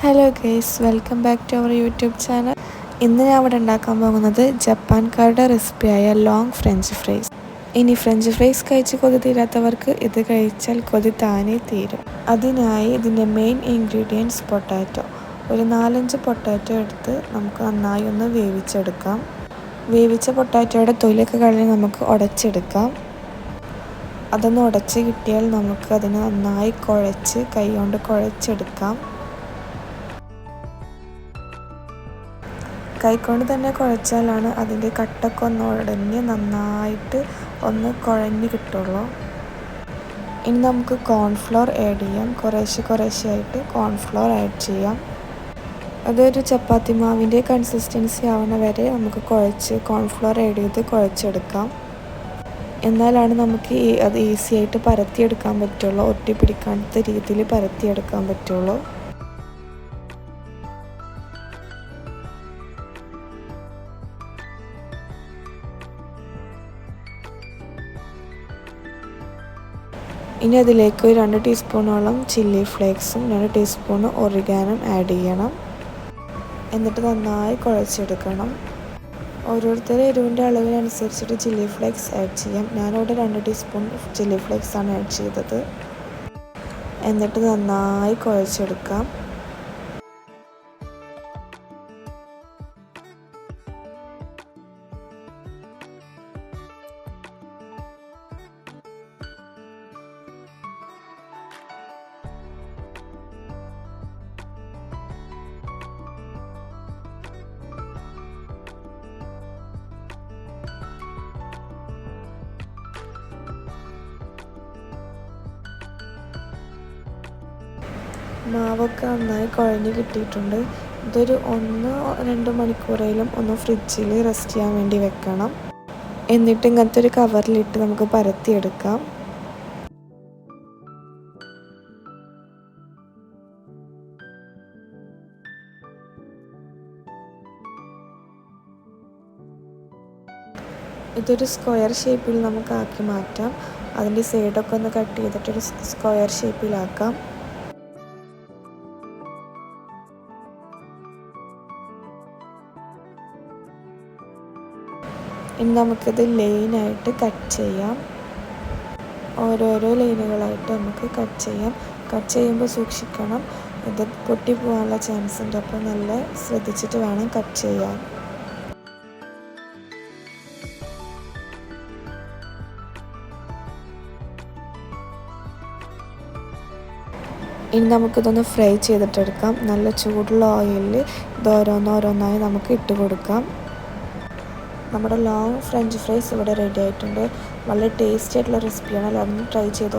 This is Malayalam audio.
Hello guys welcome back to our YouTube channel ഇന്ന് ഞാൻ ഇവിടെ ഉണ്ടാക്കാൻ പോകുന്നത് ജപ്പാൻകാരുടെ റെസിപ്പിയായ ലോങ് ഫ്രഞ്ച് ഫ്രൈസ് ഇനി ഫ്രഞ്ച് ഫ്രൈസ് കഴിച്ച് കൊതി തീരാത്തവർക്ക് ഇത് കഴിച്ചാൽ കൊതി താനേ തീരും. അതിനായി ഇതിന്റെ മെയിൻ ഇൻഗ്രീഡിയൻസ് പൊട്ടാറ്റോ ഒരു നാലഞ്ച് പൊട്ടാറ്റോ എടുത്ത് നമുക്ക് നന്നായി ഒന്ന് വേവിച്ചെടുക്കാം. വേവിച്ച പൊട്ടാറ്റോയുടെ തൊലിയൊക്കെ കളഞ്ഞ് നമുക്ക് ഉടച്ചെടുക്കാം. അതൊന്ന് ഉടച്ച് കിട്ടിയാൽ നമുക്ക് അതിനെ നന്നായി കുഴച്ച് കൈ കൊണ്ട് കുഴച്ചെടുക്കാം. കൈകൊണ്ട് തന്നെ കുഴച്ചാലാണ് അതിന്റെ കട്ടൊക്കെ ഒന്ന് ഉടഞ്ഞ് നന്നായിട്ട് ഒന്ന് കുഴഞ്ഞ് കിട്ടുള്ളൂ. ഇനി നമുക്ക് കോൺഫ്ലോർ ആഡ് ചെയ്യാം. കുറേശ്ശെ കുറേശ്ശെ ആയിട്ട് കോൺഫ്ലോർ ആഡ് ചെയ്യാം. അതൊരു ചപ്പാത്തി മാവിന്റെ കൺസിസ്റ്റൻസി ആവണ വരെ നമുക്ക് കുഴച്ച് കോൺഫ്ലോർ ആഡ് ചെയ്ത് കുഴച്ചെടുക്കാം. എന്നാലാണ് നമുക്ക് അത് ഈസി ആയിട്ട് പരത്തിയെടുക്കാൻ പറ്റുള്ളൂ. ഒട്ടി പിടിക്കാത്ത രീതിയിൽ പരത്തിയെടുക്കാൻ പറ്റുള്ളൂ. ഇനി അതിലേക്ക് ഒരു രണ്ട് ടീസ്പൂണോളം ചില്ലി ഫ്ലേക്സും രണ്ട് ടീസ്പൂൺ ഒറിഗാനും ആഡ് ചെയ്യണം. എന്നിട്ട് നന്നായി കുഴച്ചെടുക്കണം. ഓരോരുത്തരും എരിവിന്റെ അളവിനനുസരിച്ചിട്ട് ചില്ലി ഫ്ലേക്സ് ആഡ് ചെയ്യാം. ഞാനിവിടെ രണ്ട് ടീസ്പൂൺ ചില്ലി ഫ്ലേക്സ് ആണ് ആഡ് ചെയ്തത്. എന്നിട്ട് നന്നായി കുഴച്ചെടുക്കാം. മാവൊക്കെ നന്നായി കുഴഞ്ഞ് കിട്ടിയിട്ടുണ്ട്. ഇതൊരു ഒന്ന് രണ്ട് മണിക്കൂറേലും ഒന്ന് ഫ്രിഡ്ജിൽ റെസ്റ്റ് ചെയ്യാൻ വേണ്ടി വെക്കണം. എന്നിട്ട് ഇങ്ങനത്തെ ഒരു കവറിലിട്ട് നമുക്ക് പരത്തിയെടുക്കാം. ഇതൊരു സ്ക്വയർ ഷേപ്പിൽ നമുക്ക് ആക്കി മാറ്റാം. അതിന്റെ സൈഡൊക്കെ ഒന്ന് കട്ട് ചെയ്തിട്ടൊരു സ്ക്വയർ ഷേപ്പിലാക്കാം ഇനി നമുക്കിത് ലൈനായിട്ട് കട്ട് ചെയ്യാം. ഓരോരോ ലൈനുകളായിട്ട് നമുക്ക് കട്ട് ചെയ്യാം. കട്ട് ചെയ്യുമ്പോൾ സൂക്ഷിക്കണം. ഇത് പൊട്ടി പോകാനുള്ള ചാൻസ് ഉണ്ട്. അപ്പോൾ നല്ല ശ്രദ്ധിച്ചിട്ട് വേണം കട്ട് ചെയ്യാൻ. ഇനി നമുക്കിതൊന്ന് ഫ്രൈ ചെയ്തിട്ടെടുക്കാം. നല്ല ചൂടുള്ള ഓയിലിൽ ഇത് ഓരോന്നോരോന്നായി നമുക്ക് ഇട്ട് കൊടുക്കാം. നമ്മുടെ ലോങ് ഫ്രഞ്ച് ഫ്രൈസ് ഇവിടെ റെഡി ആയിട്ടുണ്ട്. വളരെ ടേസ്റ്റി ആയിട്ടുള്ള റെസിപ്പിയാണ് എല്ലാവരും ട്രൈ ചെയ്ത്